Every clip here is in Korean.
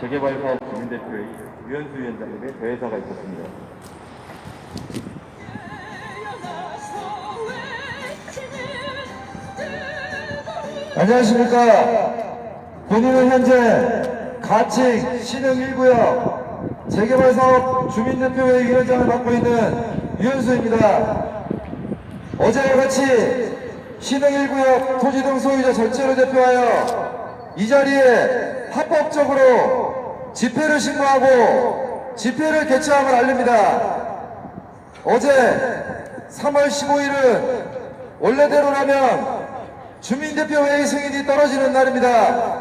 재개발 사업 주민대표의 유현수 위원장님의 대회사가 있었습니다. 안녕하십니까. 본인은 현재 가칭 신흥 1구역 재개발 사업 주민대표회 위원장을 맡고 있는 유현수입니다. 어제와 같이 신흥 1구역 토지 등 소유자 전체를 대표하여 이 자리에 합법적으로 집회를 신고하고 집회를 개최함을 알립니다. 어제 3월 15일은 원래대로라면 주민대표회의 승인이 떨어지는 날입니다.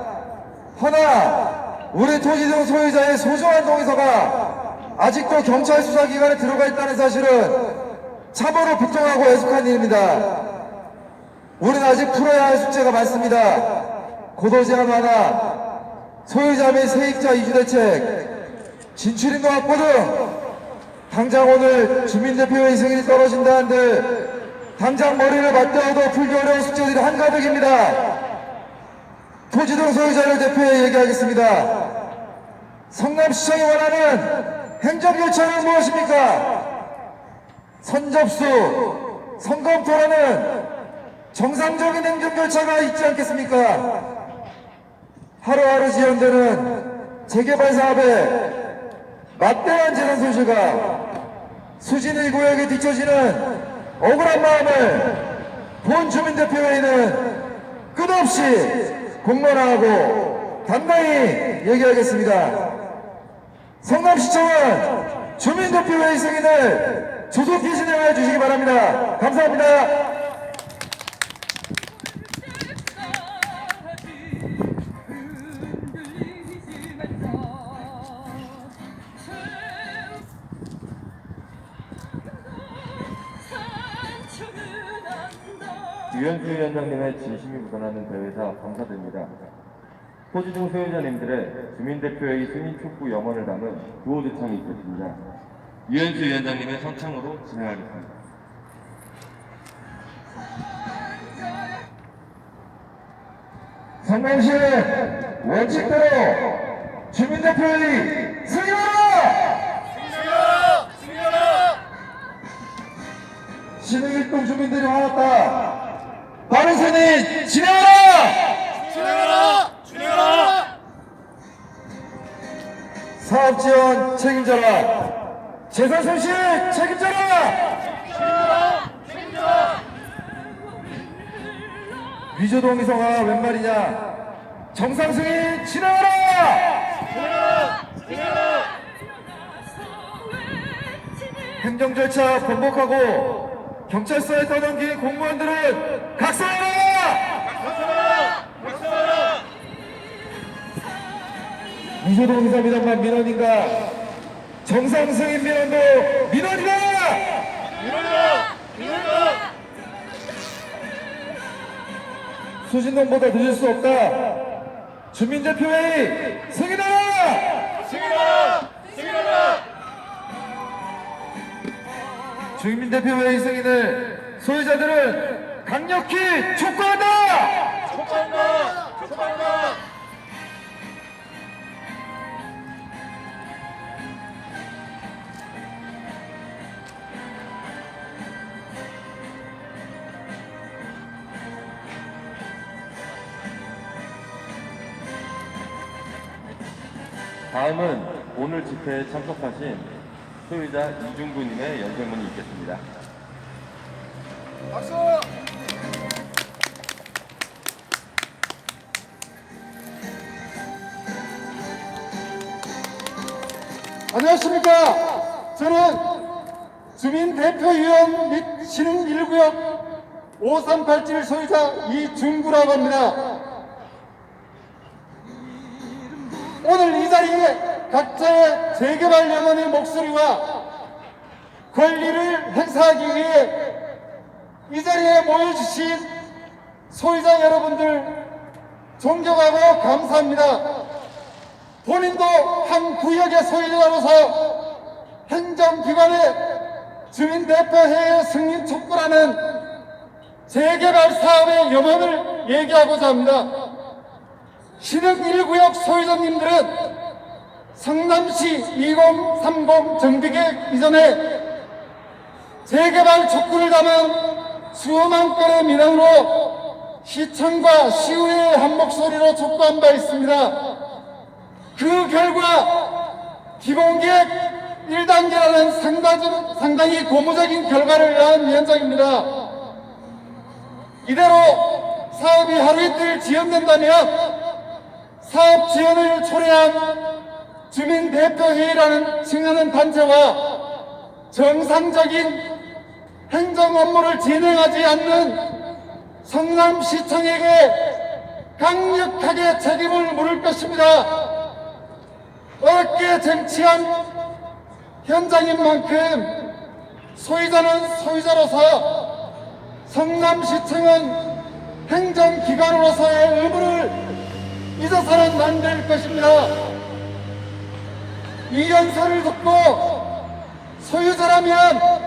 허나 우리 토지 등 소유자의 소중한 동의서가 아직도 경찰 수사기관에 들어가 있다는 사실은 참으로 비통하고 애숙한 일입니다. 우리는 아직 풀어야 할 숙제가 많습니다. 고도제한 완화, 소유자 및 세입자 이주대책, 진출인도 확보 등 당장 오늘 주민대표회의 승인이 떨어진다는데 당장 머리를 맞대어도 풀기 어려운 숙제들이 한가득입니다. 토지 등 소유자를 대표해 얘기하겠습니다. 성남시청이 원하는 행정결정은 무엇입니까? 선접수, 성검토라는 정상적인 행정결정가 있지 않겠습니까? 하루하루 지연되는 재개발 사업에 막대한 재산 손실과 수진 일구역에 뒤처지는 억울한 마음을 본 주민대표회의는 끝없이 공론화하고 당당히 얘기하겠습니다. 성남시청은 주민대표회의 승인을 조속히 진행해 주시기 바랍니다. 감사합니다. 유현수 위원장님의 진심이 묻어나는 대회사 감사드립니다. 등 소유자님들의 주민대표회의 승인 촉구 염원을 담은 구호제창이 있겠습니다. 유현수 위원장님의 선창으로 진행하겠습니다. 성남시의 원칙대로 주민대표회의 승인하라! 신흥일동 주민들이 화났다. 바로 승인 진행하라! 진행하라! 진행하라! 사업 지원 책임져라. 재산 손실 책임져라. 위조동 이성아 웬 말이냐? 정상 승인 진행하라. 행정 절차 번복하고 경찰서에 떠넘긴 공무원들은 각성하라. 위조동 이사 민원만 민원인가? 정상 승인 민원도 민원이다. 민원이다! 민원이다! 수진동보다 늦을 수 없다. 주민대표회의 승 주민 대표회의 승인을 소유자들은 강력히 촉구한다! 촉구한다! 촉구한다! 다음은 오늘 집회에 참석하신 소유자 이중구님의 연설문이 있겠습니다. 박수! 안녕하십니까. 저는 주민대표위원 및 신흥 1구역 5387 소유자 이중구라고 합니다. 오늘 이 자리에 각자의 재개발 영혼의 목소리와 권리를 행사하기 위해 이 자리에 모여주신 소유자 여러분들 존경하고 감사합니다. 본인도 한 구역의 소유자로서 행정기관의 주민대표회의 승인 촉구라는 재개발 사업의 염원을 얘기하고자 합니다. 신흥 1구역 소유자님들은 성남시 2030 정비계획 이전에 재개발 촉구를 담은 수만 건의 민원으로 시청과 시의회의 한 목소리로 촉구한 바 있습니다. 그 결과 기본계획 1단계라는 상당히, 상당히 고무적인 결과를 낳은 위원장입니다. 이대로 사업이 하루 이틀 지연된다면 사업 지원을 초래한 주민대표회의라는 칭하는 단체와 정상적인 행정 업무를 진행하지 않는 성남시청에게 강력하게 책임을 물을 것입니다. 어렵게 쟁취한 현장인 만큼 소유자는 소유자로서 성남시청은 행정기관으로서의 의무를 잊어서는 안 될 것입니다. 이 연설을 듣고 소유자라면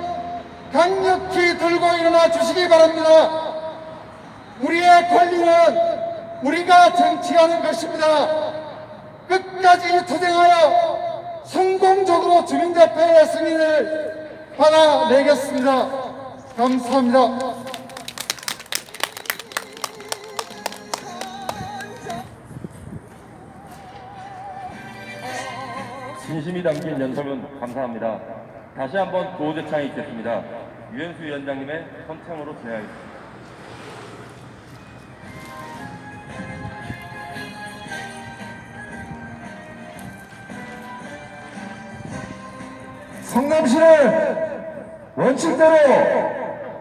강력히 들고 일어나 주시기 바랍니다. 우리의 권리는 우리가 쟁취하는 것입니다. 끝까지 투쟁하여 성공적으로 주민대표의 승인을 받아내겠습니다. 감사합니다. 진심이 담긴 연설문 감사합니다. 다시 한번 구호제창이 있겠습니다. 유현수 위원장님의 선창으로 진행하겠습니다. 성남시를 원칙대로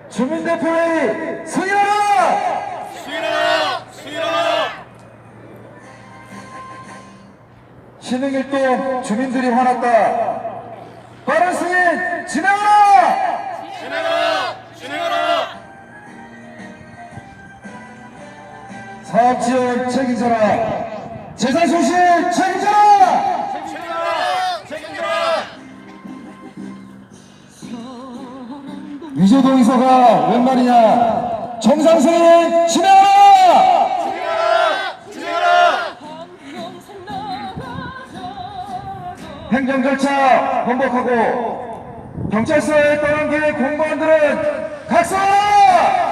주민대표회의 승인하라! 신흥일동 주민들이 화났다. 빠른 승인 진행하라! 진행하라! 진행하라! 사업 지원 책임져라. 재산 손실 책임져라! 책임져라! 책임져라! 위조동 이서가 웬 말이냐? 정상 승인 진행하라! 행정 절차 번복하고 경찰서에 떠넘길 공무원들은! 각성하라!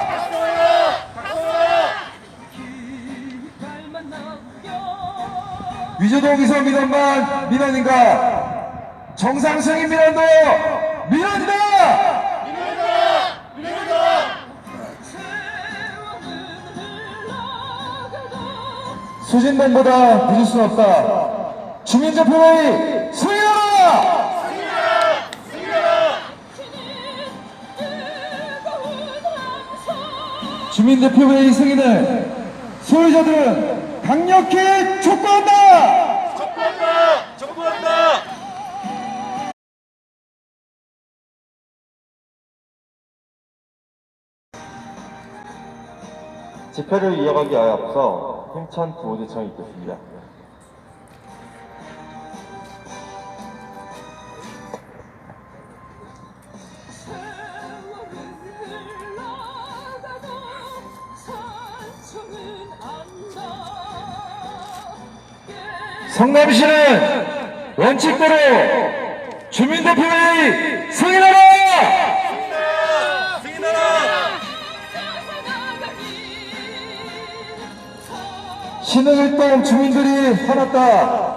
위조동 이서 민원만 민원인가? 정상 승인 민원도 민원이다! 수진동보다 늦을 수 없다. 주민대표회의 주민대표회의 승인을 소유자들은 강력히 촉구한다! 촉구한다! 촉구한다! 집회를 이어가기 앞서 힘찬 구호제창이 있겠습니다. 성남시는 원칙대로 주민대표회의 승인하라! 승리하라! 신흥일동 주민들이 화났다.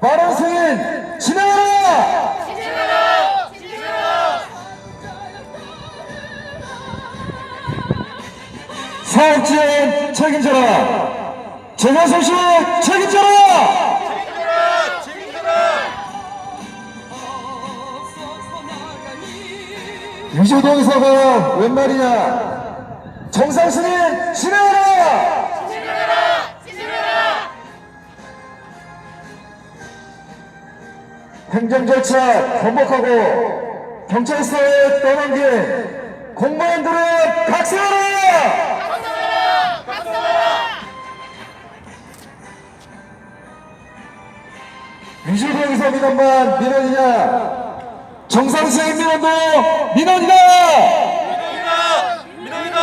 빠른 승인 진행하라! 진행하라! 진행하라! 사업 지원 책임져라! 재산 손실 책임져라! 20동에서가 웬 말이냐? 정상수는 신뢰하라! 행정 절차 번복하고 경찰서에 떠넘긴 공무원들을 각성하라! 각성하라! 각성하라! 위주병에서 민원만 민원이냐? 정상수의 민원도 민원이다! 민원이다! 민원이다!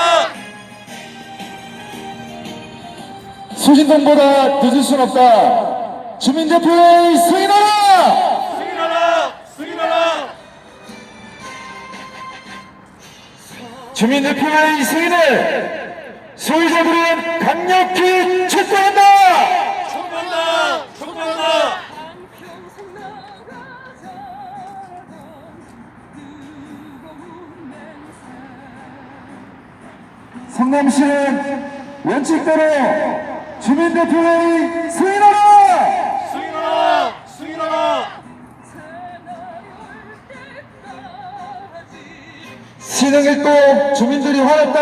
수진동보다 늦을 순 없다. 주민대표의 승인하라! 승인하라! 승인하라! 주민대표의 승인을 소유자들은 강력히 촉구한다! 성남시는 원칙대로 주민대표회의 승인하라! 승인하라! 승인하라! 신흥일동 주민들이 화났다!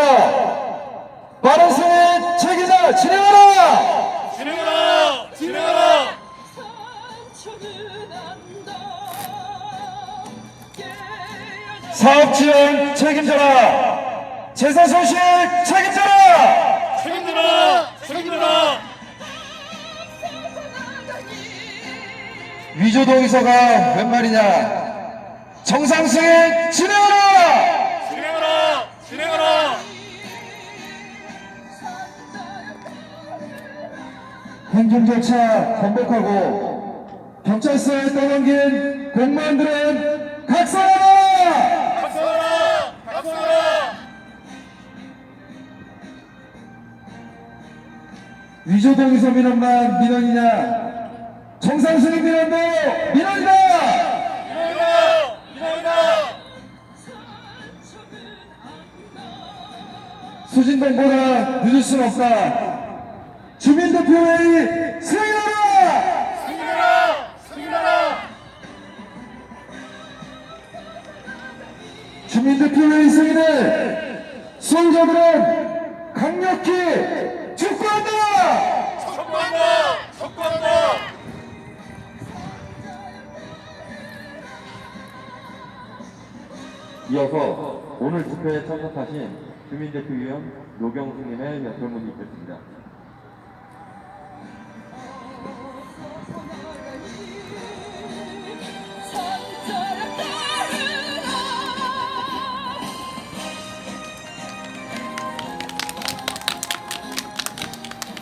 빠른 승인 책임자 진행하라! 진행하라! 진행하라! 사업 지원 책임져라! 재산 손실 책임져라! 책임져라! 책임져라! 위조 동의서가 웬 말이냐? 정상 승인 진행하라! 진행하라! 진행하라! 행정 절차 번복하고 경찰서에 떠넘긴 공무원들은 각성 위조 동의서 민원만 민원이냐? 정상 승인 민원도 민원이다! 민원이다! 민원이다! 수진동보다 늦을 순 없다. 주민대표회의 승인하라! 승인하라! 승인하라! 주민대표회의 승인을 소유자들은 강력히 이어서 오늘 집회에 참석하신 주민대표위원 노경수님의 결문이 있겠습니다.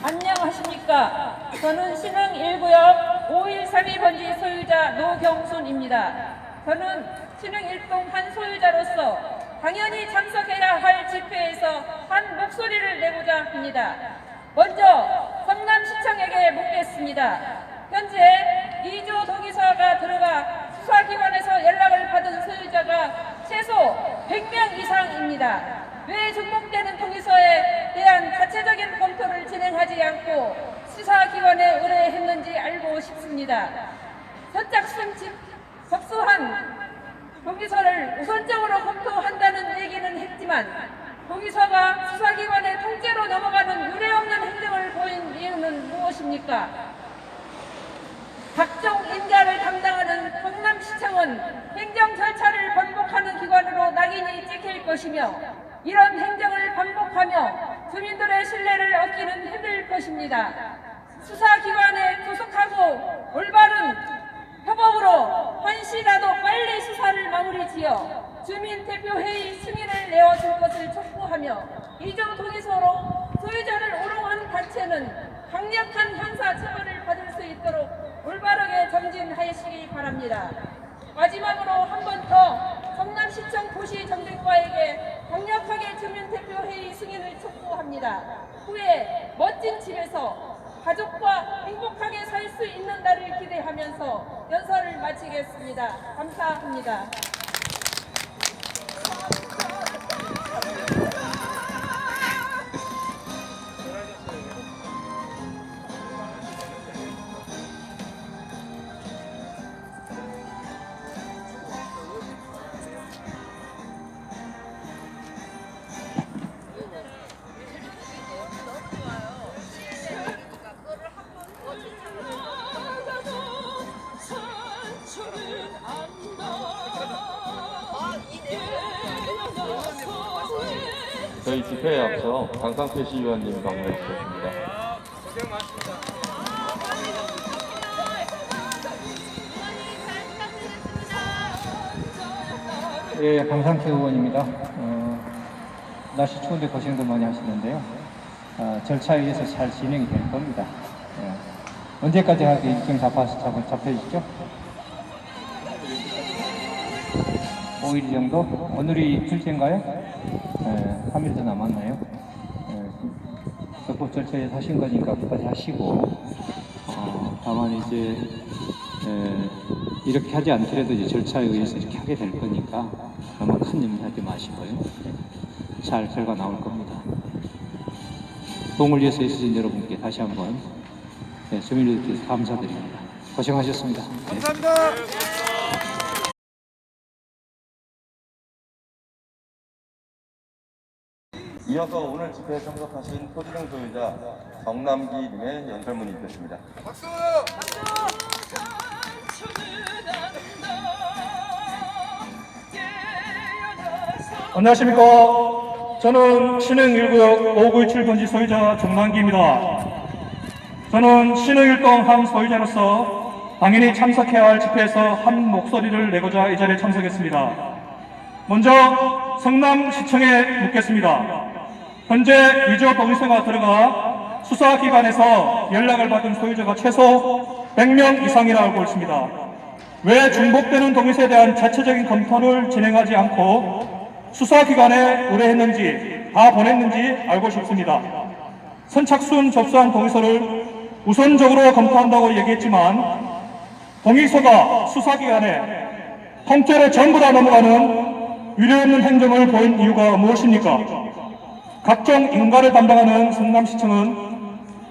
안녕하십니까. 저는 신흥 1구역 5132번지 소유자 노경순입니다. 저는 신흥 1동 한 소유자로서 당연히 참석해야 할 집회에서 한 목소리를 내고자 합니다. 먼저 성남시청에게 묻겠습니다. 현재 2조 동의서가 들어가 수사기관에서 연락을 받은 소유자가 최소 100명 이상입니다. 왜 중복되는 동의서에 대한 자체적인 검토를 진행하지 않고 수사기관에 의뢰했는지 알고 싶습니다. 선착순 집 접수한 동의서를 우선적으로 검토한다는 얘기는 했지만 동의서가 수사기관의 통째로 넘어가는 유례없는 행동을 보인 이유는 무엇입니까? 각종 임자를 담당하는 성남시청은 행정 절차를 번복하는 기관으로 낙인이 찍힐 것이며 이런 행정을 반복하며 주민들의 신뢰를 얻기는 힘들 것입니다. 수사기관에 조속하고 올바른 협업으로 한시라도 빨리 수사를 마무리 지어 주민 대표 회의 승인을 내어줄 것을 촉구하며 이종 동의서로 소유자를 우롱한 단체는 강력한 형사 처벌을 받을 수 있도록 올바르게 정진하시기 바랍니다. 마지막으로 한 번 더 성남시청 도시정책과에게 강력하게 주민대표회의 승인을 촉구합니다. 후에 멋진 집에서 가족과 행복하게 살 수 있는 날을 기대하면서 연설을 마치겠습니다. 감사합니다. 저희 집회에 앞서 강상태 시의원님 방문해 주셨습니다. 예, 강상태 의원입니다. 어, 날씨 추운데 고생도 많이 하시는데요. 어, 절차에 의해서 잘 진행이 될 겁니다. 예. 언제까지 하게 일정 잡아, 잡아, 잡혀있죠? 5일 정도? 오늘이 둘째인가요? 에, 3일 더 남았나요? 에, 적법 절차에 하신 거니까 끝까지 하시고 어, 다만 이제 에, 이렇게 하지 않더라도 이제 절차에 의해서 이렇게 하게 될 거니까 너무 큰 염려하지 마시고요. 예, 잘 결과 나올 겁니다. 도움을 위해서 있으신 여러분께 다시 한번 네, 주민들께서 감사드립니다. 고생하셨습니다. 네. 이어서 오늘 집회에 참석하신 토지령 소유자 정남기님의 연설문이 있겠습니다. 안녕하십니까. 저는 신흥 1구역 5917 번지 소유자 정만기입니다. 저는 신흥 일동 한 소유자로서 당연히 참석해야 할 집회에서 한 목소리를 내고자 이 자리에 참석했습니다. 먼저 성남시청에 묻겠습니다. 현재 위조 동의서가 들어가 수사기관에서 연락을 받은 소유자가 최소 100명 이상이라 알고 있습니다. 왜 중복되는 동의서에 대한 자체적인 검토를 진행하지 않고 수사기관에 의뢰했는지 다 보냈는지 알고 싶습니다. 선착순 접수한 동의서를 우선적으로 검토한다고 얘기했지만 동의서가 수사기관에 통째로 전부 다 넘어가는 위례없는 행정을 보인 이유가 무엇입니까? 각종 인가를 담당하는 성남시청은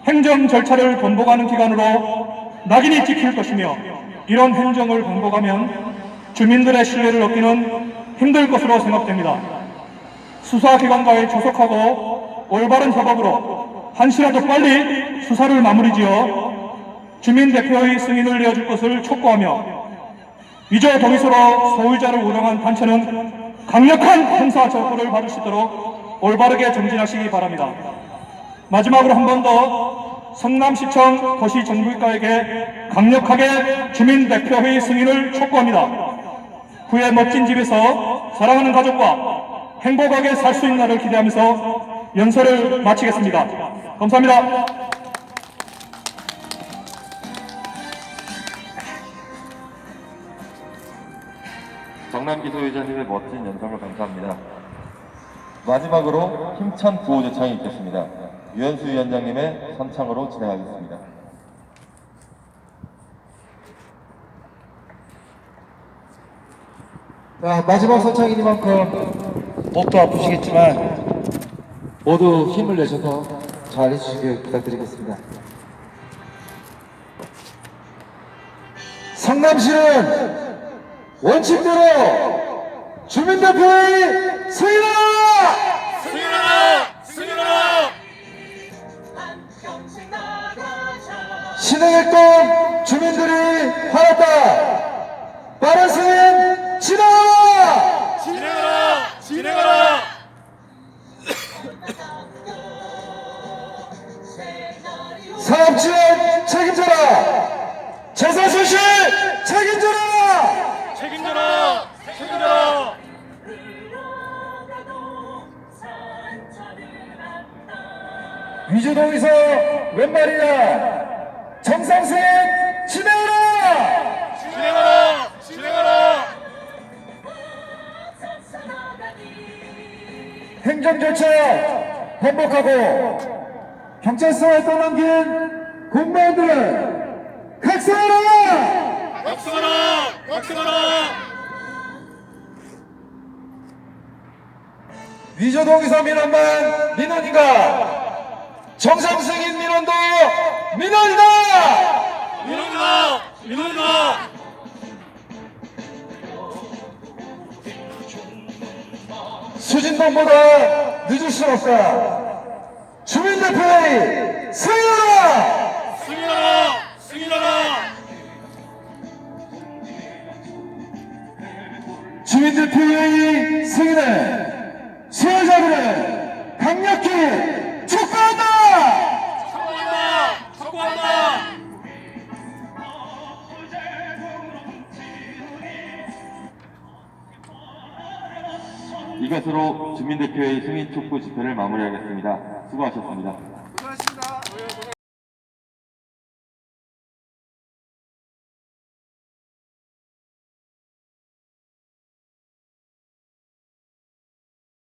행정 절차를 번복하는 기관으로 낙인이 찍힐 것이며 이런 행정을 번복하면 주민들의 신뢰를 얻기는 힘들 것으로 생각됩니다. 수사기관과의 조속하고 올바른 협업으로 한시라도 빨리 수사를 마무리지어 주민 대표의 승인을 내어줄 것을 촉구하며 위조 동의서로 소유자를 운영한 단체는 강력한 형사 처벌을 받을 수 있도록 올바르게 정진하시기 바랍니다. 마지막으로 한 번 더 성남시청 도시정부과에게 강력하게 주민대표회의 승인을 촉구합니다. 그의 멋진 집에서 사랑하는 가족과 행복하게 살 수 있는 날을 기대하면서 연설을 마치겠습니다. 감사합니다. 정남기 소유자님의 멋진 연설을 감사합니다. 마지막으로 힘찬 구호 제창이 있겠습니다. 유현수 위원장님의 선창으로 진행하겠습니다. 자, 마지막 선창이니만큼 목도 아프시겠지만 모두 힘을 내셔서 잘 해주시길 부탁드리겠습니다. 성남시는 원칙대로 주민대표의 승인하라! 승인하라! 승인하라! 신흥일동 주민들이 화났다! 빠른 승인 진행하라! 진행하라! 진행하라! 사업지원 책임져라! 재산 손실 책임져라! 책임져라! 책임져라! 위주동에서 웬 말이냐? 정상승인 진행하라! 진행하라! 진행하라! 행정 절차 번복하고 경찰서에 떠넘긴 공무원들은 각성하라! 각성하라! 각성하라! 위조동에서 민원만 민원인가? 정상승인 민원도 민원이다! 민원이다! 민원이다! 수진동보다 늦을 수 없다. 주민대표회의 승인하라! 승인하라! 승인하라! 주민대표회의 승인을 수혜자들은 강력히 이것으로 주민대표의 승인 촉구 집회를 마무리하겠습니다. 수고하셨습니다.